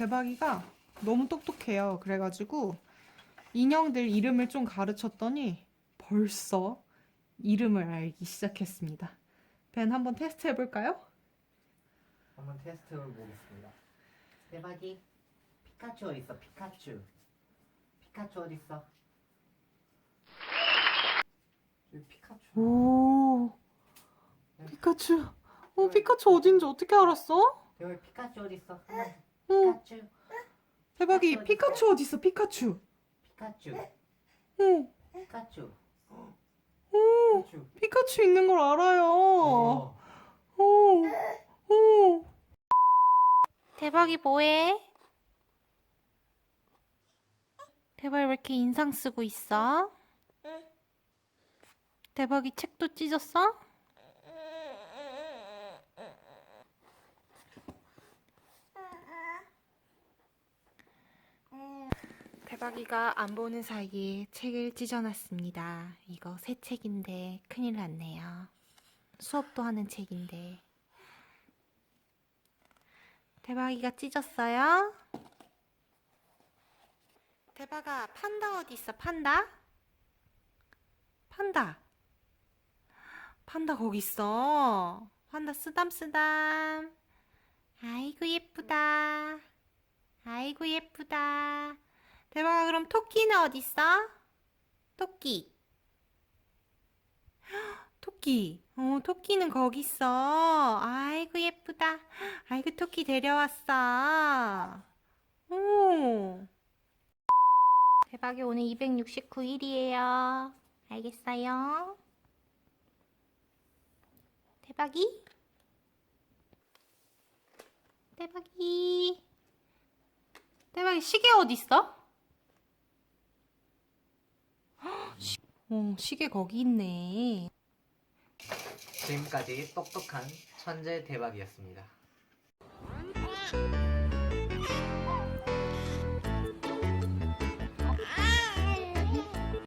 대박이가 너무 똑똑해요. 그래가지고 인형들 이름을 좀 가르쳤더니 벌써 이름을 알기 시작했습니다. 벤 한번 테스트 해볼까요? 한번 테스트 해보겠습니다. 대박이 피카츄 어디 있어? 피카츄. 피카츄 어디 있어? 여기 피카츄. 오, 피카츄. 어, 피카츄 어딘지 어떻게 알았어? 여기 피카츄 어디 있어? 한번 어, 피카츄. 대박이 피카츄 어디 있어? 피카츄. 피카츄. 어, 피카츄. 오, 피카츄. 피카츄 있는 걸 알아요. 어. 오, 오. 대박이 뭐해? 대박이 왜 이렇게 인상 쓰고 있어? 대박이 책도 찢었어? 대박이가 안 보는 사이에 책을 찢어놨습니다. 이거 새 책인데 큰일 났네요. 수업도 하는 책인데. 대박이가 찢었어요? 대박아, 판다 어디 있어? 판다? 판다. 판다 거기 있어. 판다 쓰담쓰담. 아이고 예쁘다. 아이고 예쁘다. 대박아, 그럼 토끼는 어디 있어? 토끼. 토끼. 어, 토끼는 거기 있어. 아이고 예쁘다. 아이고 토끼 데려왔어. 오. 대박이 오늘 269일이에요. 알겠어요? 대박이? 대박이. 대박이 시계 어디 있어? 헉, 시- 어, 시계 거기 있네. 지금까지 똑똑한 천재 대박이었습니다.